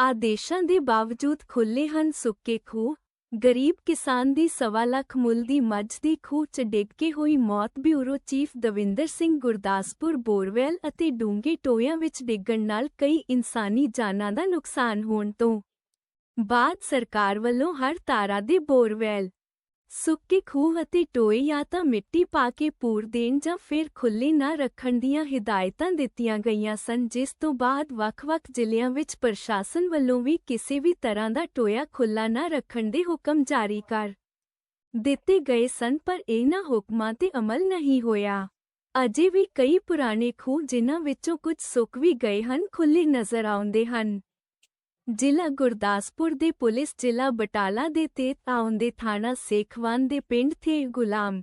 ਆਦੇਸ਼ਾਂ ਦੇ ਬਾਵਜੂਦ ਖੁੱਲੇ ਹਨ ਸੁੱਕੇ ਖੂਹ, ਗਰੀਬ ਕਿਸਾਨ ਦੀ ਸਵਾ ਲੱਖ ਮੁੱਲ ਦੀ ਮੱਝ ਦੀ ਖੂਹ 'ਚ ਡਿੱਗ ਕੇ ਹੋਈ ਮੌਤ bureau chief Davinder Singh Gurdaspur borewell ਅਤੇ ਡੂੰਘੇ ਟੋਇਆਂ ਵਿੱਚ ਡਿੱਗਣ ਨਾਲ ਕਈ ਇਨਸਾਨੀ ਜਾਨਾਂ ਦਾ ਨੁਕਸਾਨ ਹੋਣ ਤੋਂ ਬਾਅਦ ਸਰਕਾਰ ਵੱਲੋਂ ਹਰ ਤਾਰਾ ਦੇ ਬੋਰਵੈਲ ਸੁੱਕੇ ਖੂਹ ਅਤੇ ਟੋਏ ਜਾਂ ਤਾਂ ਮਿੱਟੀ ਪਾ ਕੇ ਪੂਰ ਦੇਣ ਜਾਂ ਫਿਰ ਖੁੱਲੇ ਨਾ ਰੱਖਣ ਦੀਆਂ ਹਦਾਇਤਾਂ ਦਿੱਤੀਆਂ ਗਈਆਂ ਸਨ, ਜਿਸ ਤੋਂ ਬਾਅਦ ਵੱਖ-ਵੱਖ ਜ਼ਿਲ੍ਹਿਆਂ ਵਿੱਚ ਪ੍ਰਸ਼ਾਸਨ ਵੱਲੋਂ ਵੀ ਕਿਸੇ ਵੀ ਤਰ੍ਹਾਂ ਦਾ ਟੋਇਆ ਖੁੱਲਾ ਨਾ ਰੱਖਣ ਦੇ ਹੁਕਮ ਜਾਰੀ ਕਰ ਦਿੱਤੇ ਗਏ ਸਨ, ਪਰ ਇਹਨਾਂ ਹੁਕਮਾਂ ਤੇ ਅਮਲ ਨਹੀਂ ਹੋਇਆ। ਅਜੇ ਵੀ ਕਈ ਪੁਰਾਣੇ ਖੂਹ ਜਿਨ੍ਹਾਂ ਵਿੱਚੋਂ ਕੁਝ ਸੁੱਕ ਵੀ ਗਏ ਹਨ ਖੁੱਲੇ ਨਜ਼ਰ ਆਉਂਦੇ ਹਨ। ਜ਼ਿਲ੍ਹਾ ਗੁਰਦਾਸਪੁਰ ਦੇ ਪੁਲਿਸ ਜ਼ਿਲ੍ਹਾ ਬਟਾਲਾ ਦੇ ਤੇਤ ਆਉਂਦੇ ਥਾਣਾ ਸੇਖਵਾਨ ਦੇ ਪਿੰਡ ਥੇ ਗੁਲਾਮ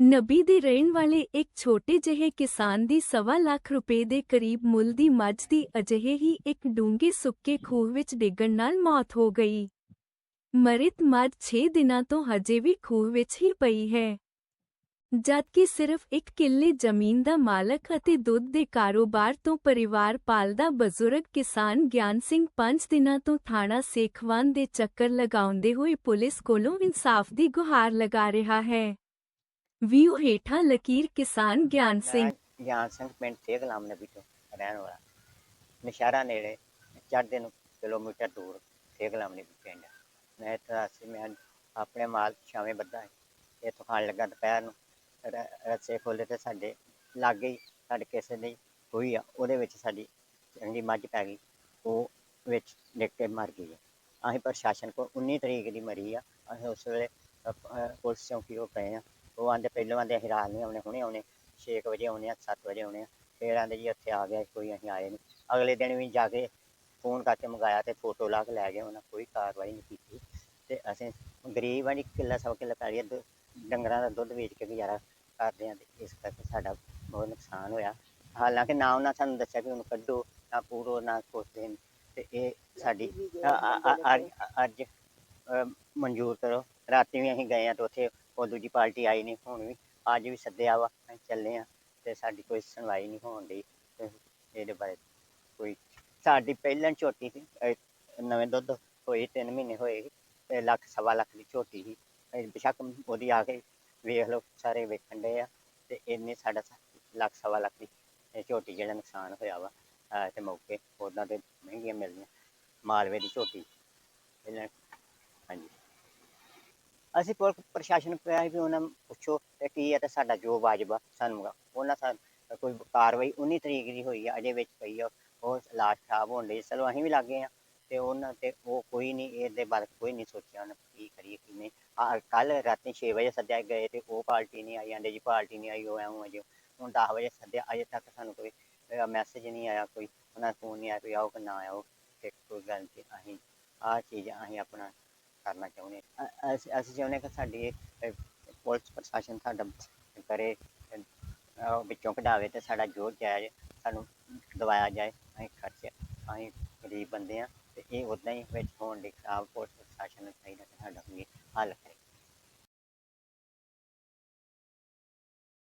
ਨਬੀ ਦੇ ਰਹਿਣ ਵਾਲੇ ਇੱਕ ਛੋਟੇ ਜਿਹੇ ਕਿਸਾਨ ਦੀ ਸਵਾ ਲੱਖ ਰੁਪਏ ਦੇ ਕਰੀਬ ਮੁੱਲ ਦੀ ਮੱਝ ਦੀ ਅਜਿਹੇ ਹੀ ਇੱਕ ਡੂੰਘੇ ਸੁੱਕੇ ਖੂਹ ਵਿੱਚ ਡਿੱਗਣ ਨਾਲ ਮੌਤ ਹੋ ਗਈ। ਮਰਿਤ ਮੱਝ 6 ਦਿਨਾਂ ਤੋਂ ਹਜੇ ਵੀ ਖੂਹ ਵਿੱਚ ਹੀ ਪਈ ਹੈ। ਜਦਕਿ ਸਿਰਫ ਇੱਕ ਕਿੱਲੇ ਜ਼ਮੀਨ ਦਾ ਮਾਲਕ ਅਤੇ ਦੁੱਧ ਦੇ ਕਾਰੋਬਾਰ ਤੋਂ ਪਰਿਵਾਰ ਪਾਲਦਾ ਬਜ਼ੁਰਗ ਕਿਸਾਨ ਗਿਆਨ ਸਿੰਘ ਪੰਜ ਦਿਨਾਂ ਤੋਂ ਥਾਣਾ ਸੇਖਵਾਨ ਦੇ ਚੱਕਰ ਲਗਾਉਂਦੇ ਹੋਏ ਪੁਲਿਸ ਕੋਲੋਂ ਇਨਸਾਫ ਦੀ ਗੁਹਾਰ ਲਗਾ ਰਿਹਾ ਹੈ। ਵੀਓ ਹੇਠਾਂ ਲਕੀਰ ਕਿਸਾਨ ਗਿਆਨ ਸਿੰਘ। ਗਿਆਨ ਸਿੰਘ ਪਿੰਡ ਤੇ ਗੁਲਾਮ ਨਬੀ ਤੋਂ ਰਹਿਣ ਵਾਲਾ। ਨਸ਼ਹਿਰਾ ਨੇੜੇ ਚੜ੍ਹਦੇ ਨੂੰ ਕਿਲੋਮੀਟਰ ਦੂਰ ਤੇ ਗੁਲਾਮ ਨਬੀ ਪਿੰਡ। ਮੈਂ ਇੱਥੇ ਸੀ ਮੈਂ ਆਪਣੇ ਮਾਲ ਛਾਵੇਂ ਬੱਧਾ ਇੱਥੋਂ ਖਾਣ ਲੱਗਾ ਦੁਪਹਿਰ ਨੂੰ। ਰ- ਰੱਸੇ ਖੋਲੇ ਤੇ ਸਾਡੇ ਲਾਗੇ ਹੀ ਸਾਡੇ ਕਿਸੇ ਦੀ ਹੋਈ ਆ ਉਹਦੇ ਵਿੱਚ ਸਾਡੀ ਚੰਗੀ ਮੱਝ ਪੈ ਗਈ ਉਹ ਵਿੱਚ ਡਿੱਗ ਕੇ ਮਰ ਗਈ ਆ। ਅਸੀਂ ਪ੍ਰਸ਼ਾਸਨ ਕੋਲ 19 ਤਰੀਕ ਦੀ ਮਰੀ ਆ ਅਸੀਂ ਉਸ ਵੇਲੇ ਅਹ, ਪੁਲਿਸ ਚੌਂਕੀ ਉਹ ਪਏ ਆ। ਉਹ ਆਂਦੇ ਪਹਿਲਾਂ ਆਂਦੇ ਅਸੀਂ ਰਾਤ ਨਹੀਂ ਆਉਣੇ ਹੁਣੇ ਆਉਣੇ 6 ਵਜੇ ਆਉਣੇ ਆ 7 ਵਜੇ ਆਉਣੇ ਆ। ਫਿਰ ਆਂਦੇ ਜੀ ਉੱਥੇ ਆ ਗਿਆ ਕੋਈ ਅਸੀਂ ਆਏ ਨਹੀਂ। ਅਗਲੇ ਦਿਨ ਵੀ ਜਾ ਕੇ ਫੋਨ ਕਰਕੇ ਮੰਗਾਇਆ ਤੇ ਫੋਟੋ ਲਾ ਕੇ ਲੈ ਗਏ ਉਹਨਾਂ ਕੋਈ ਕਾਰਵਾਈ ਨਹੀਂ ਕੀਤੀ। ਤੇ ਅਸੀਂ ਗਰੀਬ ਆ ਜੀ ਕਿੱਲਾ ਸੌ ਕਿੱਲਾ ਪੈ ਗਿਆ ਦੁ- ਡੰਗਰਾਂ ਦਾ ਦੁੱਧ ਵੇਚ ਕੇ ਗੁਜ਼ਾਰਾ ਕਰਦੇ ਹਾਂ ਤੇ ਇਸ ਕਰਕੇ ਸਾਡਾ ਬਹੁਤ ਨੁਕਸਾਨ ਹੋਇਆ। ਹਾਲਾਂਕਿ ਨਾ ਉਹਨਾਂ ਸਾਨੂੰ ਦੱਸਿਆ ਵੀ ਉਹਨੂੰ ਕੱਢੋ ਨਾ ਪੂਰੋ ਨਾ ਕੁਛ ਦੇਣ। ਤੇ ਇਹ ਸਾਡੀ ਅ- ਅ- ਅ- ਅੱਜ- ਅ, ਮਨਜ਼ੂਰ ਕਰੋ। ਰਾਤੀ ਵੀ ਅਸੀਂ ਗਏ ਆ ਤੇ ਉੱਥੇ ਉਹ ਦੂਜੀ ਪਾਰਟੀ ਆਈ ਨਹੀਂ ਹੁਣ ਵੀ ਅੱਜ ਵੀ ਸੱਦਿਆ ਵਾ ਅਸੀਂ ਚੱਲੇ ਆ ਤੇ ਸਾਡੀ ਕੋਈ ਸੁਣਵਾਈ ਨਹੀਂ ਹੋਣ ਦੀ ਇਹਦੇ ਬਾਰੇ ਕੋਈ ਸਾਡੀ ਪਹਿਲਾਂ ਝੋਟੀ ਸੀ ਅਹ ਨਵੇਂ ਦੁੱਧ ਹੋਈ 3 ਮਹੀਨੇ ਹੋਏ ਸੀ, ਤੇ ਲੱਖ ਸਵਾ ਲੱਖ ਦੀ ਝੋਟੀ ਸੀ। ਅਹ ਬੇਸ਼ੱਕ ਉਹਦੀ ਆ ਕੇ ਵੇਖ ਲਓ, ਸਾਰੇ ਵੇਖਣ ਦੇ ਆ ਤੇ ਇੰਨੇ ਸਾਡਾ ਲੱਖ, ਸਵਾ ਲੱਖ ਦੀ ਝੋਟੀ ਜਿਹੜਾ ਨੁਕਸਾਨ ਹੋਇਆ ਵਾ, ਅਹ ਤੇ ਮੌਕੇ ਉਹਨਾਂ ਦੇ ਮਹਿੰਗੀਆਂ ਮਿਲਦੀਆਂ, ਮਾਲਵੇ ਦੀ ਝੋਟੀ। ਪਹਿਲਾਂ ਹਾਂਜੀ। ਅਸੀਂ ਪੁਲ ਪ੍ਰਸ਼ਾਸਨ ਪਿਆ ਵੀ ਉਹਨਾਂ ਨੂੰ ਪੁੱਛੋ ਤੇ ਕੀ ਹੈ ਤੇ ਸਾਡਾ ਜੋ ਵਾਜਬ ਆ, ਸਾਨੂੰ ਉਹਨਾਂ ਸਾ, ਕੋਈ ਕਾਰਵਾਈ 19 ਤਰੀਕ ਦੀ ਹੋਈ ਆ, ਅਜੇ ਵਿੱਚ ਪਈ ਆ, ਉਹ ਲਾਸ਼ ਖਰਾਬ ਹੋਣ ਲਈ ਚਲੋ ਅਸੀਂ ਵੀ ਲੱਗੇ ਆ। ਤੇ ਉਹਨਾਂ ਤੇ ਉਹ ਕੋਈ ਨਹੀਂ ਇਹਦੇ ਬਾਰੇ ਕੋਈ ਨਹੀਂ ਸੋਚਿਆ ਉਹਨਾਂ ਕੀ ਕਰੀਏ ਕੀ ਨਹੀਂ ਆ ਕੱਲ ਰਾਤੀ 6 ਵਜੇ ਸੱਦਿਆ ਗਏ ਤੇ ਉਹ ਪਾਰਟੀ ਨਹੀਂ ਆਈ ਆਂਦੇ ਜੀ ਪਾਰਟੀ ਨਹੀਂ ਆਈ ਉਹ ਐਵੇਂ ਅਜੇ ਹੁਣ 10 ਵਜੇ ਸੱਦਿਆ ਅਜੇ ਤੱਕ ਸਾਨੂੰ ਕੋਈ ਮੈਸੇਜ ਨਹੀਂ ਆਇਆ ਕੋਈ। ਉਹਨਾਂ ਫੋਨ ਨਹੀਂ ਆਇਆ ਵੀ ਆਓ ਕਿ ਨਾ ਆਓ ਤੇ ਕੋਈ ਗੱਲ ਨਹੀਂ ਅਸੀਂ ਆਹ ਚੀਜ਼ ਅਸੀਂ ਆਪਣਾ ਕਰਨਾ ਚਾਹੁੰਦੇ ਹਾਂ। ਅਸੀਂ ਅਸੀਂ ਚਾਹੁੰਦੇ ਹਾਂ ਕਿ ਸਾਡੀ ਇਹ, ਪੁਲਿਸ ਪ੍ਰਸ਼ਾਸਨ ਸਾਡਾ ਕਰੇ ਵਿੱਚੋਂ ਕਢਾਵੇ ਤੇ ਸਾਡਾ ਜੋ ਜਾਇਜ਼ ਸਾਨੂੰ ਦਵਾਇਆ ਜਾਏ ਅਸੀਂ ਖਰਚੇ ਅਸੀਂ ਗਰੀਬ ਬੰਦੇ ਆ ਤੇ ਇਹ ਉਦਾਂ ਹੀ ਵਿੱਚ ਹੋਣ ਦੇ ਖਰਾਬ ਪੁਲਿਸ ਪ੍ਰਸ਼ਾਸਨ ਨੂੰ ਚਾਹੀਦਾ ਕਿ ਸਾਡਾ ਵੀ ਹੱਲ